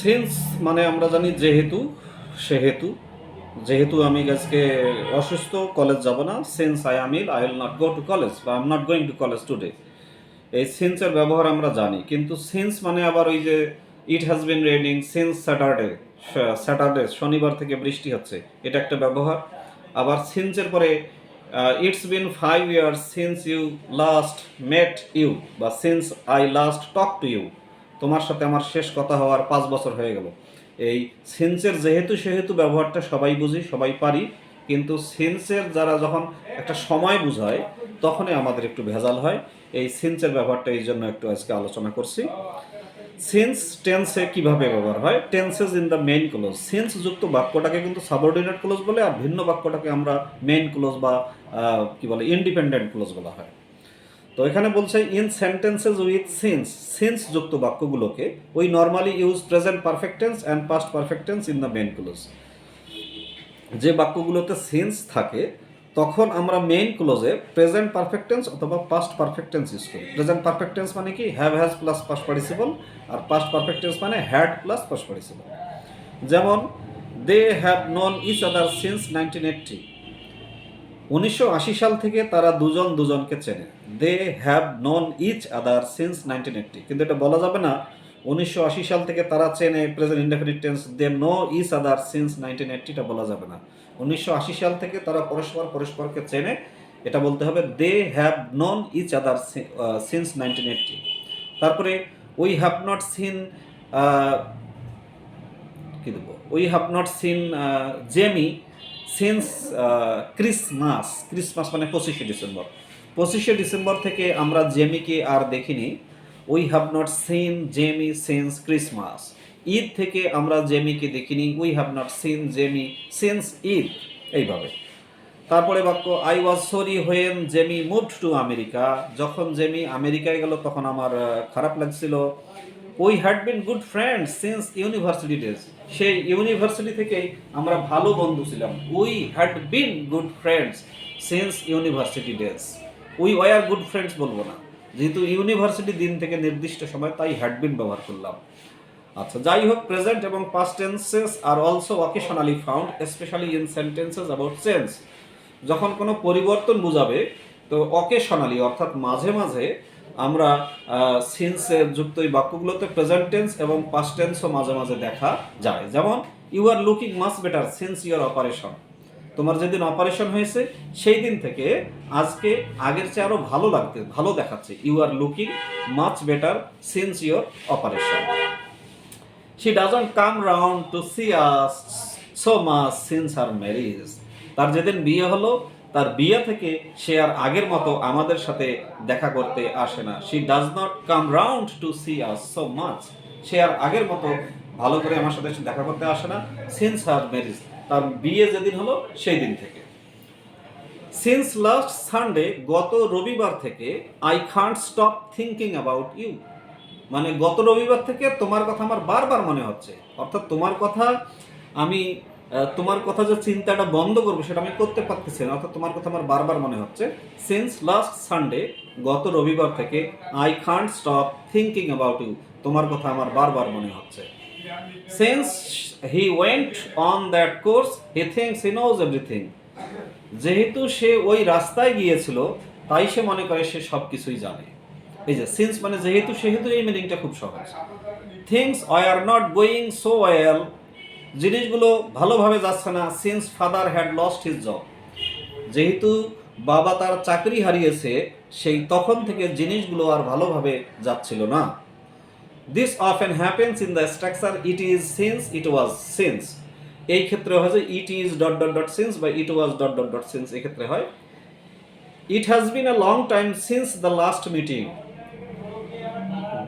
Sense মানে আমরা জানি যেহেতু, সেহেতু। যেহেতু আমি আজকে অসুস্থ কলেজ যাব না। Since I am I will not go to college বা I am not going to college today এই সেন্সের ব্যবহার আমরা জানি। কিন্তু সেন্স মানে আবার ওই যে it has been raining since Saturday Saturday শনিবার থেকে বৃষ্টি হচ্ছে। এটা একটা ব্যবহার। আবার সিন্সের পরে it's been five years since you last met you বা since I last talk to you তোমার সাথে আমার শেষ কথা হওয়ার পাঁচ বছর হয়ে গেল। এই সেন্সের যেহেতু সেহেতু ব্যবহারটা সবাই বুঝি, সবাই পারি, কিন্তু সেন্সের যারা যখন একটা সময় বুঝায়, তখনই আমাদের একটু ভেজাল হয়। এই সেন্সের ব্যবহারটা এই জন্য একটু আজকে আলোচনা করছি। সেন্স টেন্সে কীভাবে ব্যবহার হয়? Tenses in the main clause. Since যুক্ত বাক্যটাকে কিন্তু সাবঅর্ডিনেট ক্লোজ বলে, আর ভিন্ন বাক্যটাকে আমরা মেইন ক্লোজ বা কি বলে, ইন্ডিপেন্ডেন্ট ক্লোজ বলা হয়। তো এখানে বলছে in sentences with since since যুক্ত বাক্যগুলোকে we normally use present perfect tense and past perfect tense in the main clause যে বাক্যগুলোতে সেন্স থাকে, তখন আমরা মেইন ক্লোজে প্রেজেন্ট পারফেক্ট টেন্স অথবা পাস্ট পারফেক্ট টেন্স ইউজ করি। প্রেজেন্ট পারফেক্ট টেন্স মানে কি? Have has plus past participle R past perfect tense মানে হ্যাড প্লাস পাস্ট পার্টিসিপল যেমন they have known each other since nineteen eighty উনিশশো আশি সাল থেকে তারা দুজন দুজনকে চেনে। They have known each other since nineteen eighty কিন্তু এটা বলা যাবে না, উনিশশো আশি সাল থেকে তারা চেনে present indefinite tense they know each other since nineteen এইটটিটা বলা যাবে না। উনিশশো আশি সাল থেকে তারা পরস্পর পরস্পরকে চেনে, এটা বলতে হবে they have known each other since nineteen eighty তারপরে উই হ্যাভ নট সিন কি দেবো? We have not seen Jamie since Christmas Christmas মানে পঁচিশে ডিসেম্বর পঁচিশে ডিসেম্বর থেকে আমরা জেমিকে আর দেখিনি। We have not seen Jamie since Christmas Eid থেকে আমরা জেমিকে দেখিনি। We have not seen Jamie since Eid. এইভাবে। তারপরে বাক্য I was sorry when Jamie moved to America যখন জেমি আমেরিকায় গেল, তখন আমার খারাপ লাগছিল। We had been good friend since university days সেই ইউনিভার্সিটি থেকেই আমরা ভালো বন্ধু ছিলাম। We had been good friends since university days we were good friends বলব না। যেহেতু ইউনিভার্সিটি দিন থেকে নির্দিষ্ট সময়, তাই হ্যাড বিন ব্যবহার করলাম। আচ্ছা যাই হোক প্রেজেন্ট এবং past tenses R also occasionally found specially in sentences about change যখন কোনো পরিবর্তন বোঝাবে, তো অকেশনালি অর্থাৎ মাঝে মাঝে আমরা সিন্সে যুক্ত এই বাক্যগুলোতে প্রেজেন্ট টেন্স এবং পাস্ট টেন্সও মাঝে মাঝে দেখা যায়। যেমন you are looking much better since your operation তোমার যেদিন অপারেশন হয়েছে, সেই দিন থেকে আজকে আগের চেয়ে আরও ভালো লাগতে, ভালো দেখাচ্ছে। You are looking much better since your operation she doesn't come round to see us so much since her marriage তার যেদিন বিয়ে হলো তার বিয়ে থেকে সে আর আগের মতো আমাদের সাথে দেখা করতে আসে না। She does not come round to see us so much সে আর আগের মতো ভালো করে আমার সাথে দেখা করতে আসে না সিন্স হার ম্যারিজ তার বিয়ে যেদিন হলো সেই দিন থেকে। সিন্স লাস্ট সানডে গত রবিবার থেকে I can't stop thinking about you মানে গত রবিবার থেকে তোমার কথা আমার বারবার মনে হচ্ছে। অর্থাৎ তোমার কথা আমি তোমার কথা যে চিন্তাটা বন্ধ করব সেটা আমি করতে পারতেছি না, অর্থাৎ তোমার কথা আমার বারবার মনে হচ্ছে। সিন্স লাস্ট সানডে গত রবিবার থেকে I can't stop thinking about you তোমার কথা আমার বারবার মনে হচ্ছে। Since he went on that course he thinks he knows everything যেহেতু সে ওই রাস্তায় গিয়েছিল, তাই সে মনে করে সে সব কিছুই জানে। এই যে সিন্স মানে যেহেতু, সেহেতু এই মিনিংটা খুব সহজ। Things I are not going so well জিনিসগুলো ভালোভাবে যাচ্ছে না since father had lost his job যেহেতু বাবা তার চাকরি হারিয়েছে, সেই তখন থেকে জিনিসগুলো আর ভালোভাবে যাচ্ছিল না। This of often happens in the structure it is since it was since এই ক্ষেত্রে যে it is dot dot dot since বা it was dot dot dot since এক্ষেত্রে হয়। It has been a long time since the last meeting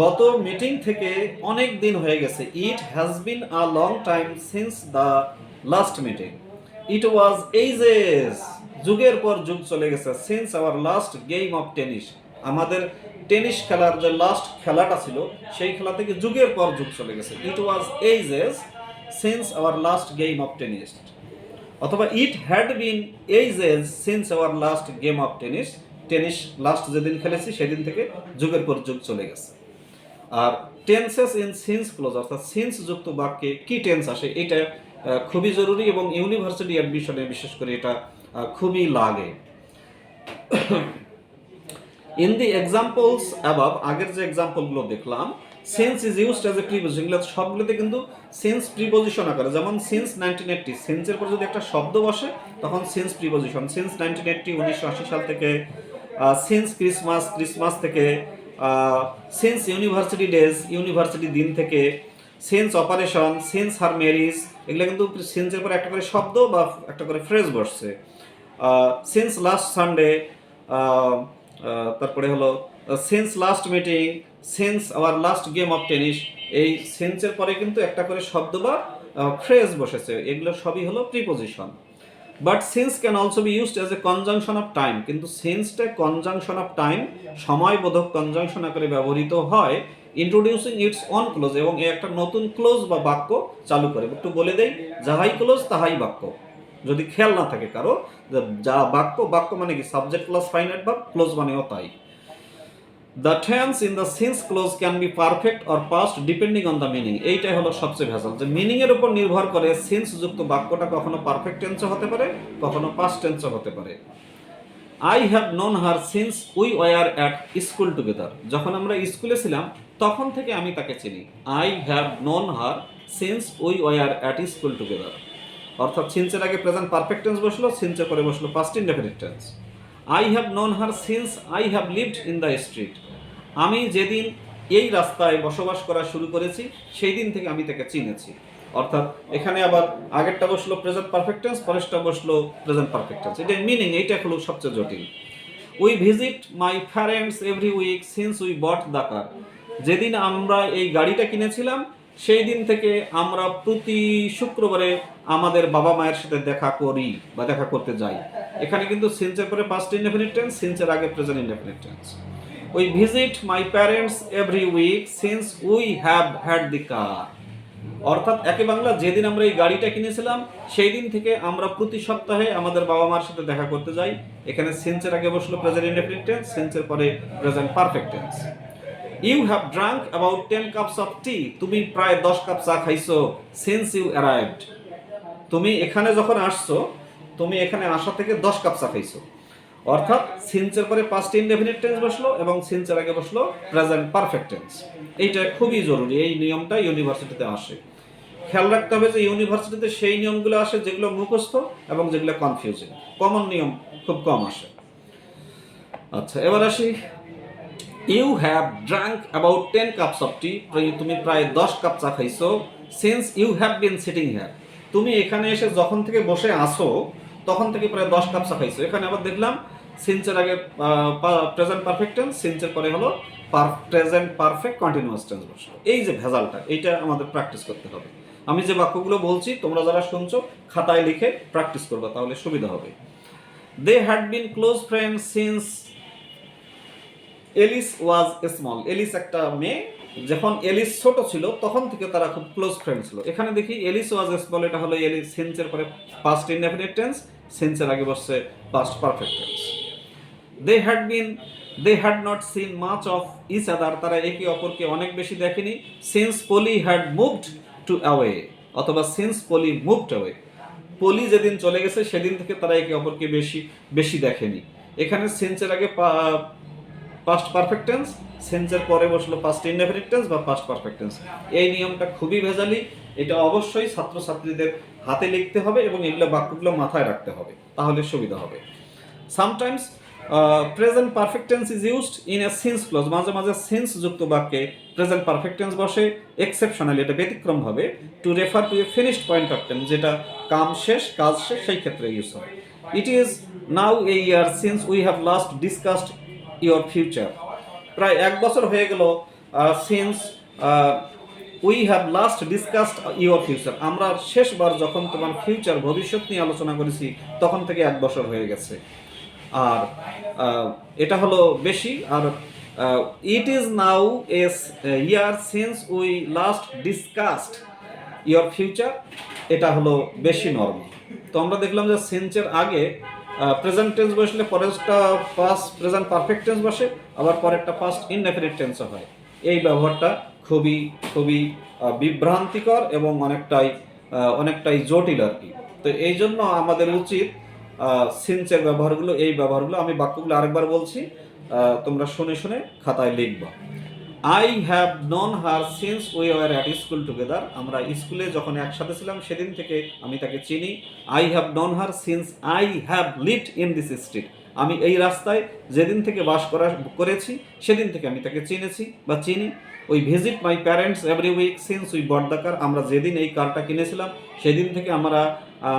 গত meeting থেকে অনেক দিন হয়ে গেছে। It has been a long time since the last meeting it was ages যুগের পর যুগ চলে গেছে since our last game of tennis আমাদের টেনিস খেলার যে লাস্ট খেলাটা ছিল, সেই খেলা থেকে যুগের পর যুগ চলে গেছে। It was ages since our last game of tennis অথবা it had been ages since our last game of tennis tennis last যেদিন খেলেছি, সেদিন থেকে যুগের পর যুগ চলে গেছে। আর টেন্সেস ইন সিন্স ক্লোজ অর্থাৎ সিন্স যুক্ত বাক্যে কি টেন্স আসে, এটা খুবই জরুরি এবং ইউনিভার্সিটি অ্যাডমিশনে বিশেষ করে এটা খুবই লাগে। ইন দি এক্সাম্পলস অ্যাবাভ আগের যে এক্সাম্পলগুলো দেখলাম since is used as a preposition সবগুলোতে কিন্তু সেন্স প্রিপোজিশন আকারে, যেমন সিন্স নাইনটিন এইটটি সেন্সের পর যদি একটা শব্দ বসে, তখন since preposition since nineteen eighty উনিশশো আশি সাল থেকে সিন্স ক্রিসমাস ক্রিসমাস থেকে সিন্স ইউনিভার্সিটি ডেজ ইউনিভার্সিটি দিন থেকে since operation since her marriage এগুলো কিন্তু সেন্সের পর একটা করে শব্দ বা একটা করে ফ্রেজ বসছে। সেন্স লাস্ট সানডে তারপরে হলো since last meeting since our last game of tennis এই সেন্সের পরে কিন্তু একটা করে শব্দ বা ফ্রেজ বসেছে। এগুলো সবই হলো preposition but since can also be used as a conjunction of time কিন্তু সেন্সটা কনজাংশন অফ টাইম সময়বোধক কনজাংশন আকারে ব্যবহৃত হয় ইন্ট্রোডিউসিং ইটস অন ক্লোজ এবং এ একটা নতুন ক্লোজ বা বাক্য চালু করে। একটু বলে দেই, যাহাই ক্লোজ তাহাই বাক্য। যদি খেয়াল না থাকে কারও, যা বাক্য বাক্য মানে কি? সাবজেক্ট প্লাস ফাইনাইট বা ক্লোজ মানেও তাই। The tense in the since clause can be perfect or past depending on the meaning এইটাই হলো সবচেয়ে ভেজাল। যে মিনিং এর উপর নির্ভর করে সিন্স যুক্ত বাক্যটা কখনো পারফেক্ট টেন্সও হতে পারে, কখনো পাস্ট টেন্সও হতে পারে। I have known her since we were at school together যখন আমরা স্কুলে ছিলাম, তখন থেকে আমি তাকে চিনি। I have known her since we were at school together অর্থাৎ সিন্সের আগে প্রেজেন্ট পারফেক্ট টেন্স বসল সিন্সের পরে বসল past indefinite tense I have known her since I have lived in the street আমি যেদিন এই রাস্তায় বসবাস করা শুরু করেছি সেই দিন থেকে আমি তাকে চিনেছি। অর্থাৎ এখানে আবার আগেরটা বসল প্রেজেন্ট পারফেক্টেন্স পরেরটা বসল প্রেজেন্ট পারফেক্টেন্স এটা মিনিং এইটা হলো সবচেয়ে জটিল। We visit my parents every week since we bought the car যেদিন আমরা এই গাড়িটা কিনেছিলাম, সেই দিন থেকে আমরা প্রতি শুক্রবারে আমাদের বাবা মায়ের সাথে দেখা করি বা দেখা করতে যাই। এখানে কিন্তু সিন্সের পরে পাস্ট ইনডেফিনিট টেন্স সিন্সের আগে present indefinite tense we visit my parents every week since we have had the car অর্থাৎ একে বাংলা, যেদিন আমরা এই গাড়িটা কিনেছিলাম সেই দিন থেকে আমরা প্রতি সপ্তাহে আমাদের বাবা মার সাথে দেখা করতে যাই। এখানে সিন্সের আগে বসল প্রেজেন্ট ইনডেফিনিট টেন্স সিন্সের পরে present perfect tense you have drunk about ten cups of tea তুমি প্রায় দশ কাপ চা খাইছো সিন্স ইউ অ্যারাইভড তুমি এখানে যখন আসছো, তুমি এখানে আসা থেকে দশ কাপ চা খাইছো। অর্থাৎ সিন্সের পরে পাস্ট ইনডেফিনিট টেন্স বসল এবং সিন্সের আগে বসল প্রেজেন্ট পারফেক্ট টেন্স এইটা খুবই জরুরি, এই নিয়মটা ইউনিভার্সিটিতে আসে। খেয়াল রাখতে হবে যে ইউনিভার্সিটিতে সেই নিয়মগুলো আসে যেগুলো মুখস্থ এবং যেগুলো কনফিউজিং কমন নিয়ম খুব কম আসে। আচ্ছা এবার আসি। You have drunk about ten cups of tea তুমি প্রায় দশ কাপ চা খাইছো। Since you have been sitting here তুমি এখানে এসে যখন থেকে বসে আসো তখন থেকে প্রায় দশ কাপ চা খাইছো। এখানে আবার দেখলাম সিন্সের আগে প্রেজেন্ট পারফেক্ট টেন্স সিন্সের পরে হলো প্রেজেন্ট পারফেক্ট কন্টিনিউয়াস টেন্স বসল এই যে ভেজালটা, এইটা আমাদের প্র্যাকটিস করতে হবে। আমি যে বাক্যগুলো বলছি, তোমরা যারা শুনছো, খাতায় লিখে প্র্যাকটিস করবে, তাহলে সুবিধা হবে। They had been close friend since Alice was small Alice একটা মেয়ে, যখন এলিস ছোট ছিল, তখন থেকে তারা খুব ক্লোজ ফ্রেন্ড ছিল। এখানে দেখি এলিস ওয়াজ স্মল এটা হলো এলিস সেন্সের পরে পাস্ট ইনডেফিনিট টেন্স সেন্সের আগে বসছে past perfect tense they had been they had not seen much of each other তারা একে অপরকে অনেক বেশি দেখেনি। Since Polly had moved to away অথবা since Polly moved away Polly যেদিন চলে গেছে, সেদিন থেকে তারা একে অপরকে বেশি বেশি দেখেনি। এখানে সেন্সের আগে পাস্ট পারফেক্ট টেন্স সেন্সের পরে বসল পাস্ট ইনডেফিনিট বা পাস্ট পারফেক্ট টেন্স এই নিয়মটা খুবই ভেজালি। এটা অবশ্যই ছাত্রছাত্রীদের হাতে লিখতে হবে এবং এগুলো বাক্যগুলো মাথায় রাখতে হবে। তাহলে সুবিধা হবে। Sometimes present perfect tense is used in a since clause মাঝে মাঝে সিন্স যুক্ত বাক্যে প্রেজেন্ট পারফেক্ট টেন্স বসে এক্সেপশনালি এটা ব্যতিক্রম হবে to refer to a finished point of tense যেটা কাম শেষ, কাজ শেষ, সেই ক্ষেত্রে ইউজ হয়। It is now a year since we have last discussed your future প্রায় এক বছর হয়ে গেল since we have last discussed your future আমরা শেষবার যখন তোমার ফিউচার ভবিষ্যৎ নিয়ে আলোচনা করেছি, তখন থেকে এক বছর হয়ে গেছে। আর এটা হলো বেশি, আর it is now as year since we last discussed your future এটা হলো বেশি নর্মাল তো আমরা দেখলাম যে সেন্সের আগে প্রেজেন্ট টেন্স বসলে পরেরটা পাস্ট প্রেজেন্ট পারফেক্ট টেন্স বসে, আবার পরেরটা পাস্ট ইনডেফিনিট টেন্সও হয়। এই ব্যবহারটা খুবই খুবই বিভ্রান্তিকর এবং অনেকটাই অনেকটাই জটিল আর কি। তো এই জন্য আমাদের উচিত সিন্সের ব্যবহারগুলো, এই ব্যবহারগুলো আমি বাক্যগুলো আরেকবার বলছি তোমরা শুনে শুনে খাতায় লিখবা। I have known her since we were at school together আমরা স্কুলে যখন একসাথে ছিলাম, সেদিন থেকে আমি তাকে চিনি। I have known her since I have lived in this street আমি এই রাস্তায় যেদিন থেকে বাস করা, করেছি, সেদিন থেকে আমি তাকে চিনেছি বা চিনি। We visit my parents every week since we bought the car আমরা যেদিন এই কারটা কিনেছিলাম, সেদিন থেকে আমরা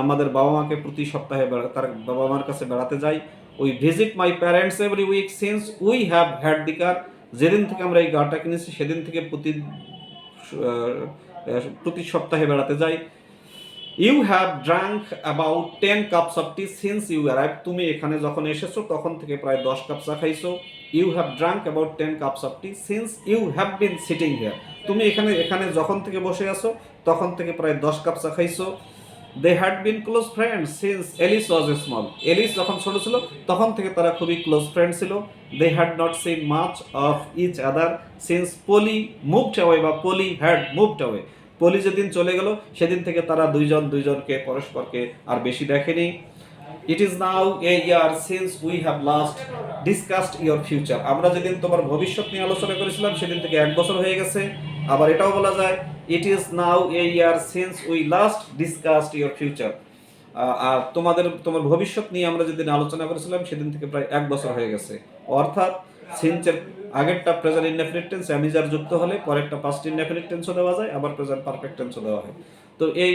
আমাদের বাবা মাকে প্রতি সপ্তাহে তার বাবা মার কাছে বেড়াতে যাই। We visit my parents every week since we have had the car যেদিন থেকে আমরা এই কারটা কিনেছি, সেদিন থেকে প্রতি প্রতি সপ্তাহে বেড়াতে যাই। You have drunk about ten cups of tea since you arrive তুমি এখানে যখন এসেছ, তখন থেকে প্রায় দশ কাপ চা খাইছো। You have drunk about ten cups of tea since you have been sitting here তুমি এখানে এখানে যখন থেকে বসে আছো, তখন থেকে প্রায় দশ কাপ চা খাইছো। They had been close friend since Alice was a small Alice যখন ছোট ছিল, তখন থেকে তারা খুবই ক্লোজ ফ্রেন্ড ছিল। They had not seen much of each other since Polly moved away বা Polly had moved away Polly যেদিন চলে গেল, সেদিন থেকে তারা দুইজন দুইজনকে পরস্পরকে আর বেশি দেখেনি। It is now a year since we have last discussed your future আমরা যেদিন তোমার ভবিষ্যৎ নিয়ে আলোচনা করেছিলাম, সেদিন থেকে এক বছর হয়ে গেছে। আবার এটাও বলা যায় it is now a year since we last discussed your future আর তোমাদের, তোমার ভবিষ্যৎ নিয়ে আমরা যেদিন আলোচনা করেছিলাম, সেদিন থেকে প্রায় এক বছর হয়ে গেছে। অর্থাৎ সিন্সের আগেরটা প্রেজেন্ট ইনডেফিনিট টেন্স অ্যামিজার যুক্ত হলে পরেরটা পাস্ট ইনডেফিনিট টেন্সও দেওয়া যায়, আবার প্রেজেন্ট পারফেক্ট টেন্সও দেওয়া হয়। তো এই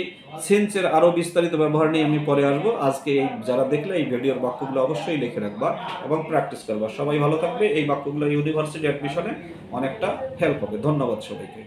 সেন্সের আরও বিস্তারিত ব্যবহার নিয়ে আমি পরে আসব। আজকে এই যারা দেখলে এই ভিডিওর বাক্যগুলো অবশ্যই লিখে রাখবা এবং প্র্যাকটিস করবা। সবাই ভালো থাকবে। এই বাক্যগুলো ইউনিভার্সিটি অ্যাডমিশনে অনেকটা হেল্প হবে। ধন্যবাদ সবাইকে।